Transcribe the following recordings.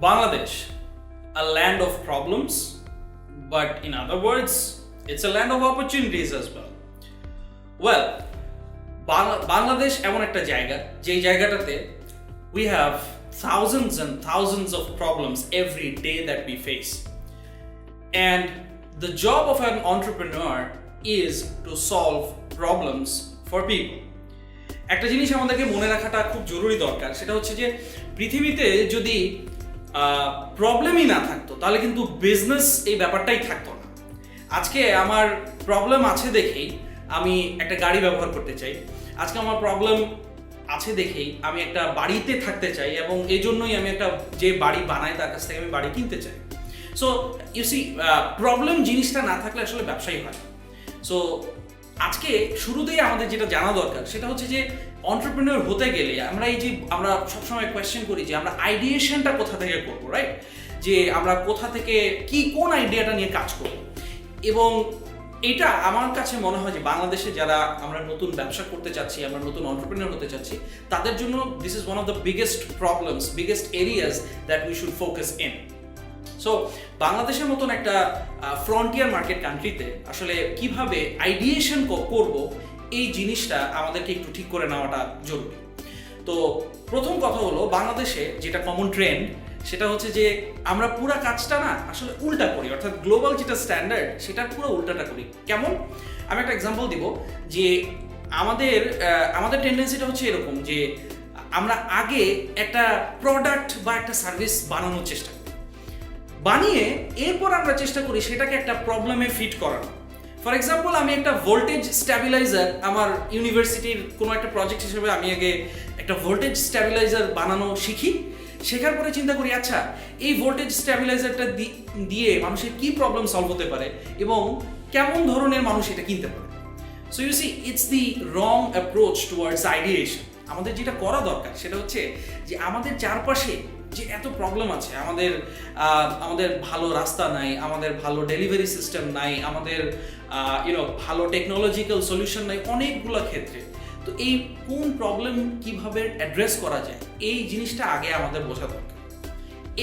Bangladesh, a land of problems, but in other words, it's a land of opportunities as well. Well, Bangladesh এমন একটা জায়গা যেই জায়গাটাতে we have thousands and thousands of problems every day that we face. And the job of an entrepreneur is to solve problems for people. একটা জিনিস আমাদেরকে মনে রাখাটা খুব জরুরি দরকার সেটা হচ্ছে যে পৃথিবীতে যদি প্রবলেমই না থাকতো। তাহলে কিন্তু বিজনেস এই ব্যাপারটাই থাকতো না। আজকে আমার প্রবলেম আছে দেখেই আমি একটা গাড়ি ব্যবহার করতে চাই। আজকে আমার প্রবলেম আছে দেখেই আমি একটা বাড়িতে থাকতে চাই এবং এই জন্যই আমি একটা যে বাড়ি বানাই তার কাছ থেকে আমি বাড়ি কিনতে চাই। সো ইউ সি প্রবলেম জিনিসটা না থাকলে আসলে ব্যবসায়ী হয় সো আজকে শুরুতেই আমাদের যেটা জানা দরকার, সেটা হচ্ছে যে অন্টারপ্রেনার হতে গেলে আমরা এই যে, আমরা সবসময় কোয়েশ্চেন করি যে আমরা আইডিয়েশনটা কোথা থেকে করব রাইট যে আমরা কোথা থেকে, কি, কোন আইডিয়াটা নিয়ে কাজ করব? এবং এটা আমার কাছে মনে হয় যে বাংলাদেশে যারা আমরা নতুন ব্যবসা করতে চাচ্ছি, আমরা নতুন অন্টারপ্রেনার হতে চাচ্ছি, তাদের জন্য this is one of the biggest problems biggest areas that we should focus in so বাংলাদেশের মতন একটা ফ্রন্টিয়ার মার্কেট কান্ট্রিতে আসলে কীভাবে আইডিয়েশন করব, এই জিনিসটা আমাদেরকে একটু ঠিক করে নেওয়াটা জরুরি। তো, প্রথম কথা হলো, বাংলাদেশে যেটা কমন ট্রেন্ড সেটা হচ্ছে যে আমরা পুরো কাজটা না আসলে উল্টা করি, অর্থাৎ গ্লোবাল যেটা স্ট্যান্ডার্ড সেটা পুরো উল্টাটা করি। কেমন? আমি একটা এক্সাম্পল দিব যে আমাদের আমাদের টেন্ডেন্সিটা হচ্ছে এরকম যে আমরা আগে একটা প্রোডাক্ট বা একটা সার্ভিস বানানোর চেষ্টা করি। বানিয়ে এরপর আমরা চেষ্টা করি সেটাকে একটা প্রবলেমে ফিট করানো ফর এক্সাম্পল আমি একটা ভোল্টেজ স্ট্যাবিলাইজার আমার ইউনিভার্সিটির কোনো একটা প্রজেক্ট হিসেবে আমি আগে একটা ভোল্টেজ স্ট্যাবিলাইজার বানানো শিখি। শেখার পরে চিন্তা করি আচ্ছা এই ভোল্টেজ স্ট্যাবিলাইজারটা দিয়ে মানুষের কি প্রবলেম সলভ হতে পারে এবং কেমন ধরনের মানুষ এটা কিনতে পারে? So you see it's the wrong approach towards ideation আমাদের যেটা করা দরকার সেটা হচ্ছে যে আমাদের চারপাশে যে এত প্রবলেম আছে, আমাদের আমাদের ভালো রাস্তা নাই, আমাদের ভালো ডেলিভারি সিস্টেম নাই, আমাদের ইউনো ভালো টেকনোলজিক্যাল সলিউশন নাই অনেকগুলো ক্ষেত্রে। তো এই কোন প্রবলেম কীভাবে অ্যাড্রেস করা যায়, এই জিনিসটা আগে আমাদের বোঝা দরকার।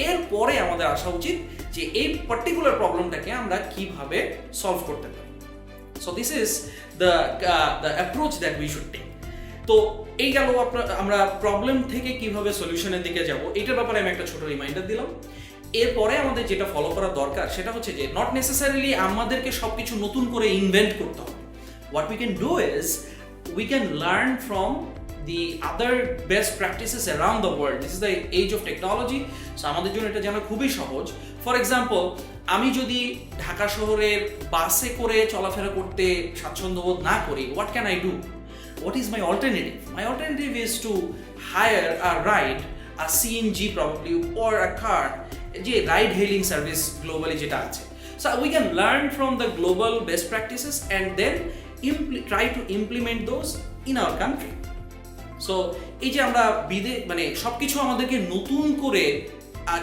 এরপরে আমাদের আসা উচিত যে এই পার্টিকুলার প্রবলেমটাকে আমরা কীভাবে সলভ করতে পারি। So this is the the approach that we should take তো এই গেল আপনার, আমরা প্রবলেম থেকে কীভাবে সলিউশনের দিকে যাব এটার ব্যাপারে আমি একটা ছোট রিমাইন্ডার দিলাম। এরপরে আমাদের যেটা ফলো করা দরকার, সেটা হচ্ছে যে নট নেসেসারিলি আমাদেরকে সব কিছু নতুন করে ইনভেন্ট করতে হবে। What we can do is we can learn from the other best practices around the world this is the age of technology so আমাদের জন্য এটা জানা খুবই সহজ। ফর এক্সাম্পল আমি যদি ঢাকা শহরের বাসে করে চলাফেরা করতে স্বাচ্ছন্দ্য বোধ না করি what can I do what is my alternative? My alternative is to hire a ride, a CNG probably, or a car, যে রাইড হেলিং সার্ভিস গ্লোবালি যেটা আছে। So we can learn from the global best practices and then try to implement those in our country so এই যে আমরা বিদে মানে সব কিছু আমাদেরকে নতুন করে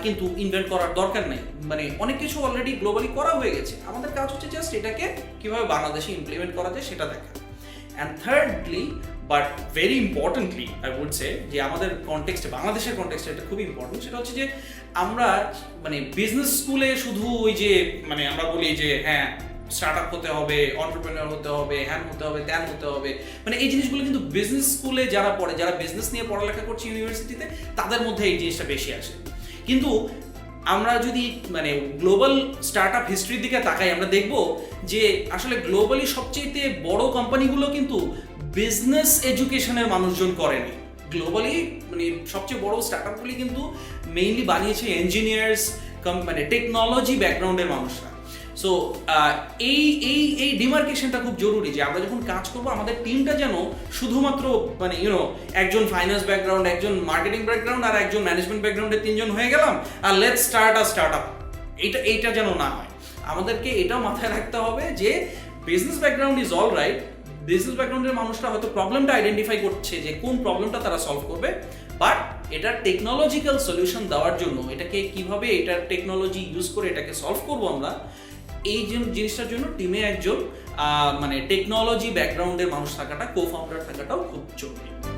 কিন্তু ইনভেন্ট করার দরকার নেই। মানে অনেক কিছু অলরেডি গ্লোবালি করা হয়ে গেছে। আমাদের কাজ হচ্ছে জাস্ট এটাকে কীভাবে বাংলাদেশে ইমপ্লিমেন্ট করা যায় সেটা দেখা। And thirdly but very importantly I would say যে আমাদের কনটেক্সটে বাংলাদেশের কনটেক্সটে এটা খুব ইম্পর্টেন্ট সেটা হচ্ছে যে আমরা মানে বিজনেস স্কুলে শুধু ওই যে মানে আমরা বলি যে হ্যাঁ স্টার্ট আপ হতে হবে অন্টারপ্রেনার হতে হবে হ্যান হতে হবে, ত্যান হতে হবে মানে এই জিনিসগুলো কিন্তু বিজনেস স্কুলে যারা পড়ে, যারা বিজনেস নিয়ে পড়ালেখা করছে ইউনিভার্সিটিতে তাদের মধ্যে এই জিনিসটা বেশি আসে। কিন্তু আমরা যদি মানে গ্লোবাল স্টার্ট আপ হিস্ট্রির দিকে তাকাই, আমরা দেখব যে আসলে গ্লোবালি সবচেয়ে বড় কোম্পানিগুলো কিন্তু বিজনেস এডুকেশনের মানুষজন করেনি। গ্লোবালি মানে সবচেয়ে বড় স্টার্ট আপগুলি কিন্তু মেইনলি বানিয়েছে ইঞ্জিনিয়ার্স মানে টেকনোলজি ব্যাকগ্রাউন্ডের মানুষরা। সো এই এই এই ডিমার্কেশনটা খুব জরুরি যে আমরা যখন কাজ করব, আমাদের টিমটা যেন শুধুমাত্র মানে ইউনো একজন ফাইন্যান্স ব্যাকগ্রাউন্ড একজন মার্কেটিং ব্যাকগ্রাউন্ড আর একজন ম্যানেজমেন্ট ব্যাকগ্রাউন্ডের তিনজন হয়ে গেলাম আর let start a startup এইটা এইটা যেন না হয়। আমাদেরকে এটাও মাথায় রাখতে হবে যে business background is all right business ব্যাকগ্রাউন্ডের মানুষরা হয়তো প্রবলেমটা আইডেন্টিফাই করছে যে কোন প্রবলেমটা তারা সলভ করবে। বাট এটার টেকনোলজিক্যাল সলিউশন দেওয়ার জন্য এটাকে কীভাবে এটার টেকনোলজি ইউজ করে এটাকে সলভ করব আমরা এই জন- জিনিসটার জন্য টিমে একজন মানে টেকনোলজি ব্যাকগ্রাউন্ডের মানুষ থাকাটা কো ফাউন্ডার থাকাটাও খুব জরুরি।